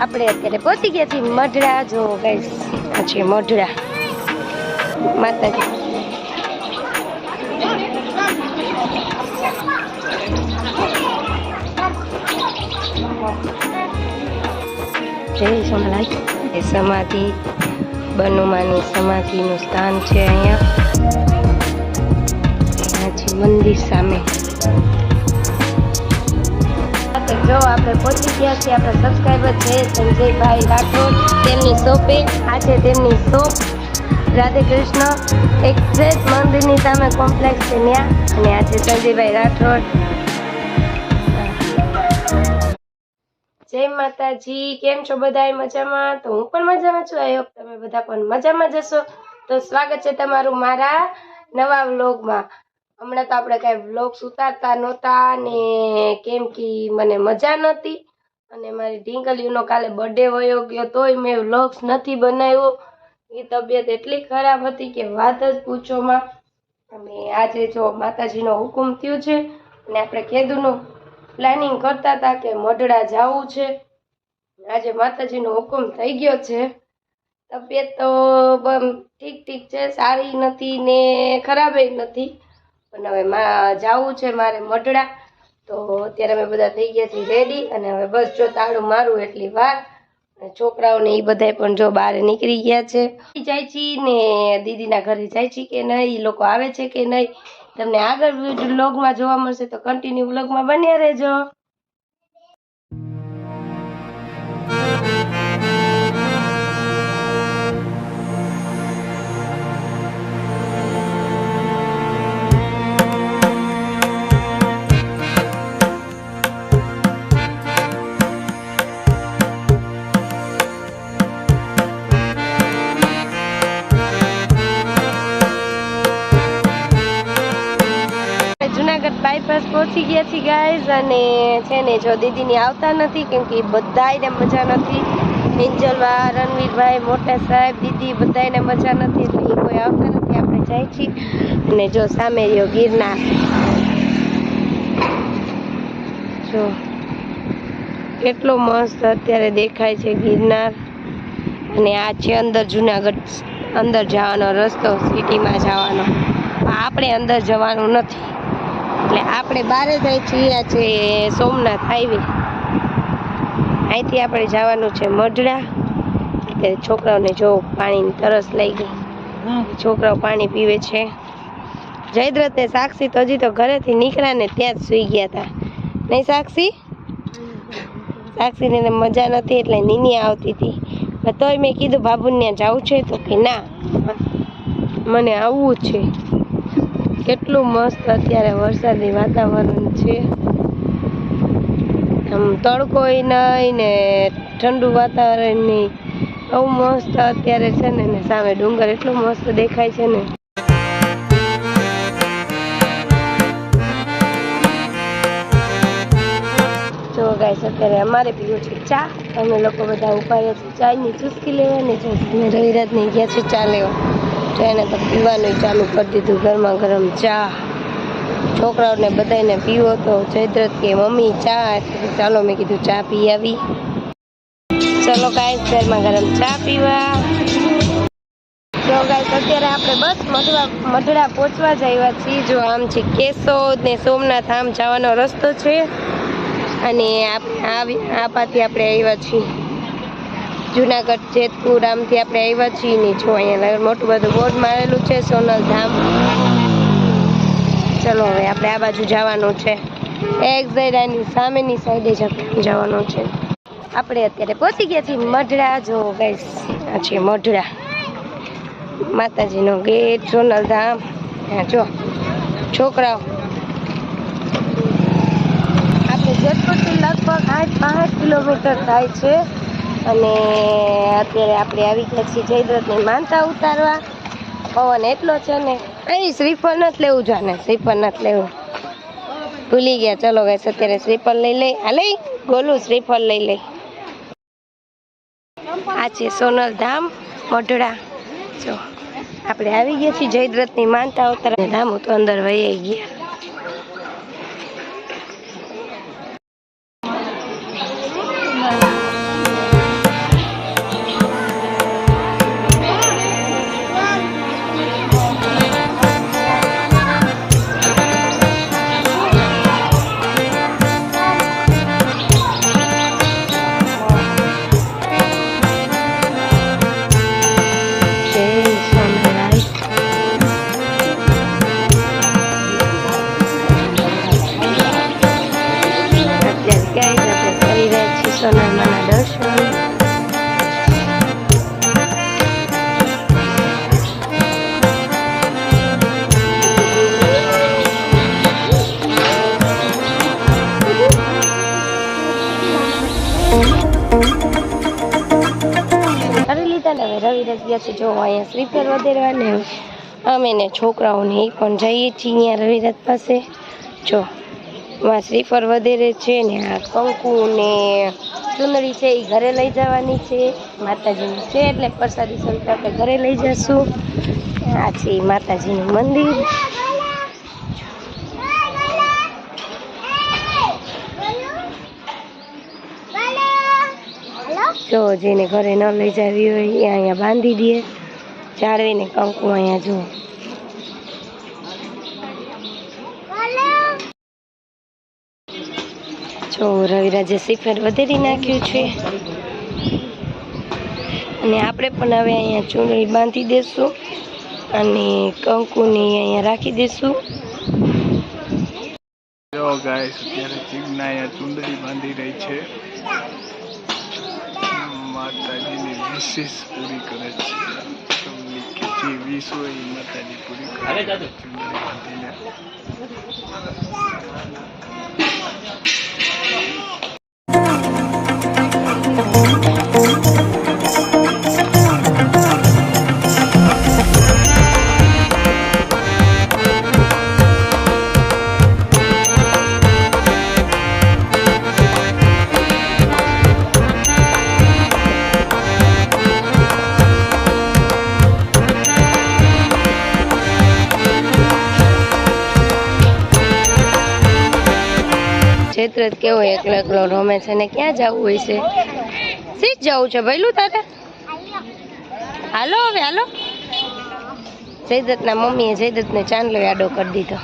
આપણે અત્યારે પહોંચી ગયા છીએ મઢડા જો ગાઈસ પછી મઢડા માતાજી. જય સોમનાથ એ સમાધિ, બનુમાની સમાધિનું સ્થાન છે અહીંયા. મંદિર સામે. જો આપણે પહોંચી ગયા છીએ, આપણા સબસ્ક્રાઈબર છે સંજયભાઈ રાઠોડ. તેમની શોપે આ છે તેમની શોપ રાધે કૃષ્ણ એક્ઝેક્ટ મંદિરની સામે કોમ્પ્લેક્સ છે ત્યાં. અને આ છે સંજયભાઈ રાઠોડ. જય માતાજી, કેમ છો બધા મજામાં? તો હું પણ મજામાં છું. હોપ તમે બધા પણ મજામાં જશો તો સ્વાગત છે તમારું મારા નવા વ્લોગમાં હમણાં તો આપણે કાંઈ વ્લોગ્સ ઉતારતા નહોતા ને કેમ કે મને મજા નહોતી. અને મારી ઢીંગલીઓનો કાલે બર્થડે વયો ગયો તોય મેં વ્લોગ્સ નથી બનાવ્યો. એ તબિયત એટલી ખરાબ હતી કે વાત જ પૂછોમાં અને આજે જો માતાજીનો હુકુમ થયો છે અને આપણે ખેદનું પ્લાનિંગ કરતા હતા કે મઢડા જવું છે. આજે માતાજીનો હુકુમ થઈ ગયો છે. તબિયત તો ઠીક ઠીક છે, સારી નથી ને ખરાબે નથી. પણ હવે જવું છે મારે મઢડા. તો અત્યારે અમે બધા થઈ ગયા છીએ રેડી અને હવે બસ જો તાળું મારું એટલી વાર અને છોકરાઓને એ બધાય પણ જો બહાર નીકળી ગયા છે. જાય છે ને દીદીના ઘરે જાય છે કે નહીં એ લોકો આવે છે કે નહીં? તમને આગળ વ્લોગમાં જોવા મળશે તો કન્ટિન્યુ વ્લોગમાં બન્યા રહેજો. ગયા ગાઈઝ અને છે ને જો દીદીની આવતા નથી, કેમ કે બધાયને મજા નથી. એન્જલવા રણવીરભાઈ, મોટા સાહેબ, દીદી બધાયને મજા નથી, એટલે કોઈ આવતા નથી, આપણે જાય છીએ. અને જો સામે રહ્યો ગિરનાર. જો કેટલો મસ્ત અત્યારે દેખાય છે ગિરનાર. અને આ છે અંદર જુનાગઢ, અંદર જવાનો રસ્તો, સિટીમાં જવાનો. આપણે અંદર જવાનું નથી. એટલે આપણે બારે જાય છીએ છે સોમનાથ હાઈવે. અહીંથી આપણે જવાનું છે મઢડા. કે છોકરાઓને જો પાણીની તરસ લઈ ગઈ છોકરાઓ પાણી પીવે છે. જયદ્રથ ને સાક્ષી તો હજી તો ઘરેથી નીકળ્યા ને ત્યાં જ સૂઈ ગયા હતા નહીં સાક્ષી? સાક્ષીને મજા નથી એટલે નીની આવતી હતી. તોય મેં કીધું બાબુને ત્યાં જવું છે તો કે ના. મને આવવું છે. કેટલું મસ્ત અત્યારે વરસાદી વાતાવરણ છે. આમ તડકોય નહીં ને ઠંડુ વાતાવરણ નહીં બહુ મસ્ત અત્યારે છે ને ને સામે ડુંગર એટલો મસ્ત દેખાય છે ને. જો ગાઈસ અત્યારે અમારે પીવું છે ચા. અમે લોકો બધા ઊભા છે. ચાની ચુસ્કી લેવાની છે. અમે રવિરાજ ને ગયા છે ચા લેવા. તો એને તો પીવાનું ચાલુ કરી દીધું, ગરમા ગરમ ચા. છોકરાઓને બધાને પીવો તો જયદ્રથ કે મમ્મી, ચા. ચાલો મેં કીધું ચા પી આવી. ચલો ગાય ગરમા ગરમ ચા પીવા. જો ગાય અત્યારે આપણે બસ મઢવા મઢડા પહોંચવા જ આવ્યા છીએ. જો આમ છે કેશોદ ને સોમનાથ, આમ જવાનો રસ્તો છે. અને આ પાથી આપણે આવ્યા છીએ. જુનાગઢ, જેતપુર આમથી આપણે આવ્યા છીએ ને જો અહીંયા મોટું બધું બોર્ડ મારેલું છે, સોનલ ધામ. ચલો હવે આપણે આ બાજુ જવાનું છે. એક્ઝેક્ટ સામેની સાઈડે જ જવાનું છે. આપણે અત્યારે પહોંચી ગયા છીએ મઢડા. જો ગઈશ આ છે મઢડા. માતાજીનો ગેટ, સોનલ ધામ. જો. છોકરાઓ. આપણે જેતપુરથી લગભગ આઠ પાંચ કિલોમીટર થાય છે. અને અત્યારે આપણે આવી ગયા છીએ જયદ્રથની માનતા ઉતારવા. પવન એટલો છે ને, અહીં શ્રીફળ નથી લેવું જાને, શ્રીફળ નથી લેવું. ભૂલી ગયા, ચલો ગાઈસ અત્યારે શ્રીફળ લઈ લઈ. આ લઈ, ગોલું શ્રીફળ લઈ લઈ. આ છે સોનલ ધામ, મઢડા. જો, આપણે આવી ગયા છીએ જયદ્રથની માનતા ઉતારવા. ધામ તો અંદર વહી ગયા. કરી લીધા ને હવે રવિરાજ ગયા છે જો અહીંયા શ્રીફળ વધેરવા ને અમે ને છોકરાઓને એ પણ જઈએ છીએ અહીંયા રવિરાજ પાસે. જો એમાં શ્રીફર વધેરે છે ને આ કંકુ ને ચુંદડી છે એ ઘરે લઈ જવાની છે. માતાજીની છે એટલે પ્રસાદી સ્વરૂપે આપણે ઘરે લઈ જશું. આ છે માતાજીનું મંદિર. જો જેને ઘરે ન લઈ જવી હોય, એ અહીંયા બાંધી દે. જાળવીને કંકુ અહીંયા જુઓ. જો રવિરાજે સિફર વધેરી નાખ્યું છે. અને આપણે પણ હવે અહીંયા ચૂંટણી બાંધી દેશું અને કંકુને અહીંયા રાખી દેશું. જો અત્યારે ચીગના અહીંયા ચૂંદડી બાંધી રહી છે. માતાજીની વિશેષ પૂરી કરે છે તમને કે જે વીસ હોય એ માતાજી પૂરી કરે છે ચુંદડી બાંધીને ચૈત્ર કેવો એકલો એકલો રમે છે ને ક્યાં જવું હોય છે? સીટ જવું છે? ભૈલું તારે? હાલો હવે, હાલો. જયદ્રથના મમ્મીએ જયદ્રથને ચાંદલો આડો કરી દીધો.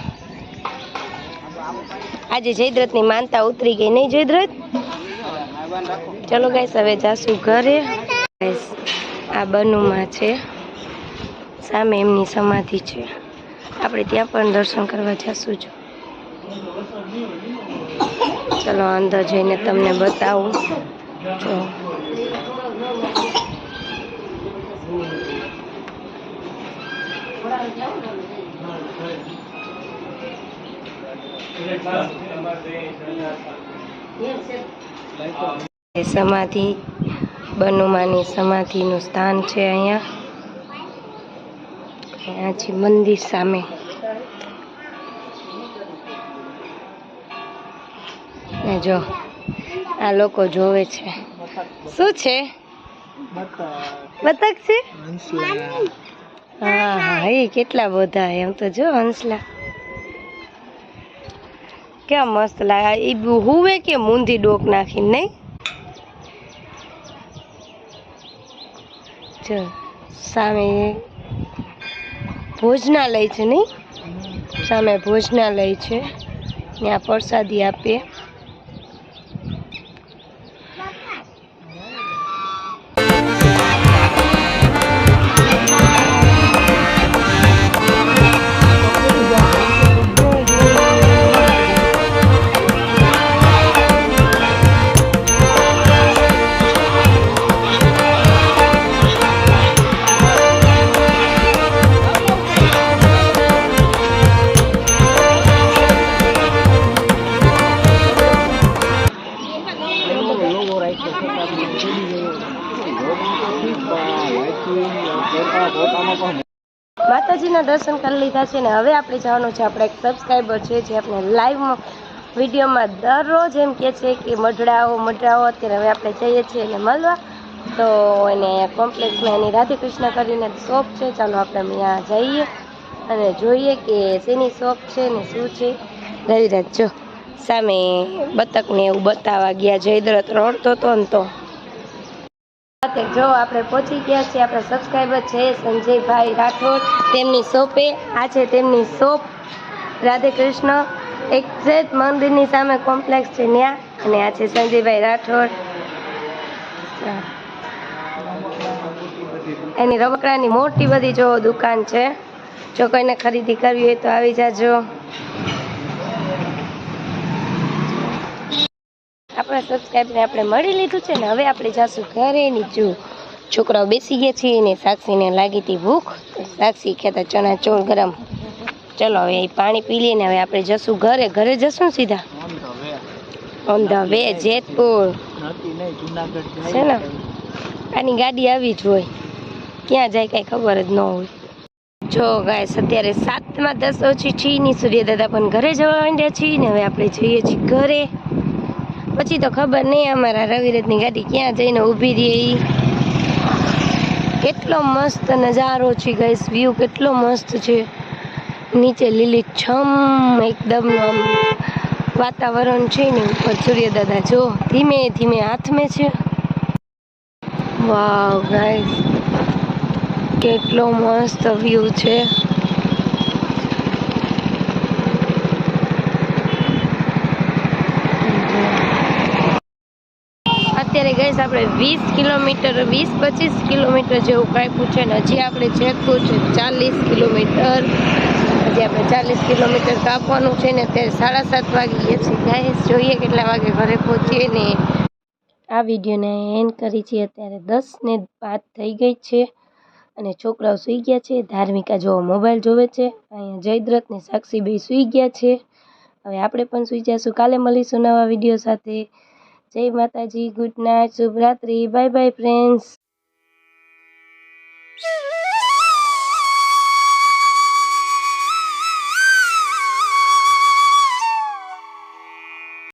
આજે જયદ્રથની માનતા ઉતરી ગઈ નહીં જયદ્રથ? ચલો ગાઈસ હવે જાશું ઘરે. આ બનુમાં છે. સામે એમની સમાધિ છે. આપણે ત્યાં પણ દર્શન કરવા જશું જો. ચલો અંદર જઈને તમને બતાવું. સમાધિ બનુમાની સમાધિનું સ્થાન છે અહીંયા. અહીંયા મંદિર સામે. ને જો, આ લોકો જોવે છે. શું છે? બતક છે? હા હા એ કેટલા બધા એમ તો જો, હંસલા. કેમ મસ્ત લાગે. એ હુવે કે મૂંધી ડોક નાખીને, નહીં? જો, સામે ભોજનાલય છે, નહીં? સામે ભોજનાલય છે. ત્યાં પ્રસાદી આપીએ. માતાજીના દર્શન કરી લીધા છે ને હવે આપણે જવાનું છે, આપણે એક સબસ્ક્રાઈબર છે જે આપણે લાઈવમાં વિડીયોમાં દરરોજ એમ કહે છે કે મઢડાઓ મઢડાઓ, અત્યારે હવે આપણે જઈએ છીએ એને મળવા. તો એને કોમ્પ્લેક્સમાં એની રાધે કૃષ્ણ કરીને શોપ છે. ચાલો આપણે ત્યાં જઈએ અને જોઈએ કે શેની શોપ છે ને શું છે. રવિરાજ જો સામે બતકને એવું બતાવવા ગયા જયદ્રથ રડતો હતો ને તો. સાથે જો આપણે પહોંચી ગયા છીએ, આપણા સબસ્ક્રાઈબર છે સંજયભાઈ રાઠોડ, તેમની શોપે. આ છે તેમની શોપ. રાધે કૃષ્ણ એક્ઝેક્ટ મંદિરની સામે કોમ્પ્લેક્સ છે ત્યાં અને આ છે સંજયભાઈ રાઠોડ. એની રમકડાની મોટી બધી જો દુકાન છે. જો કોઈને ખરીદી કરવી હોય તો આવી જાજો. આપણા સબસ્ક્રાઈબને આપણે મળી લીધું છે ને હવે આપણે જાશું ઘરે. નીચું છોકરાઓ બેસી ગયા છે ને સાક્ષીને લાગી હતી ભૂખ. સાક્ષી ખેતા ચણા ચોળ ગરમ. ચલો હવે પાણી પી લઈએ ને હવે આપણે જશું ઘરે. ઘરે જશું સીધા? On the way Jetpur. છે ને? આની ગાડી આવી જ હોય. ક્યાં જાય કાંઈ ખબર જ ન હોય. જો ગાઈસ અત્યારે સાતમાં દસ ઓછી છીએ ની સૂર્ય દાદા પણ ઘરે જવા માંડ્યા છીએ ને હવે આપણે જઈએ છીએ ઘરે. પછી તો ખબર નહીં અમારા રવિરથની ગાડી ક્યાં જઈને ઊભી રહી. કેટલો મસ્ત નજારો છે ગાઈસ વ્યૂ કેટલો મસ્ત છે. નીચે લીલી છમ એકદમ વાતાવરણ છે ને ઉપર સૂર્ય દાદા જો, ધીમે ધીમે હાથમે છે. વાવ ગાઈસ કેટલો મસ્ત વ્યૂ છે. અત્યારે ગઈ આપણે વીસ કિલોમીટર, વીસ પચીસ કિલોમીટર જેવું કાપ્યું છે ને હજી આપણે જેતપુર છે ચાલીસ કિલોમીટર. હજી આપણે ચાલીસ કિલોમીટર કાપવાનું છે ને અત્યારે સાડા સાત વાગી ગયા છે. ગાઈસ જોઈએ કેટલા વાગે ઘરે પહોંચીએ ને. આ વિડીયોને એન્ડ કરી છે અત્યારે દસ ને પાંચ થઈ ગઈ છે અને છોકરાઓ સૂઈ ગયા છે. ધાર્મિકા જો મોબાઈલ જોવે છે. અહીંયા જયદ્રથ ને સાક્ષી બે સૂઈ ગયા છે. હવે આપણે પણ સૂઈ જઈશું. કાલે મળીશું નવા વીડિયો સાથે. જય માતાજી ગુડ નાઇટ શુભરાત્રી બાય બાય ફ્રેન્ડ્સ.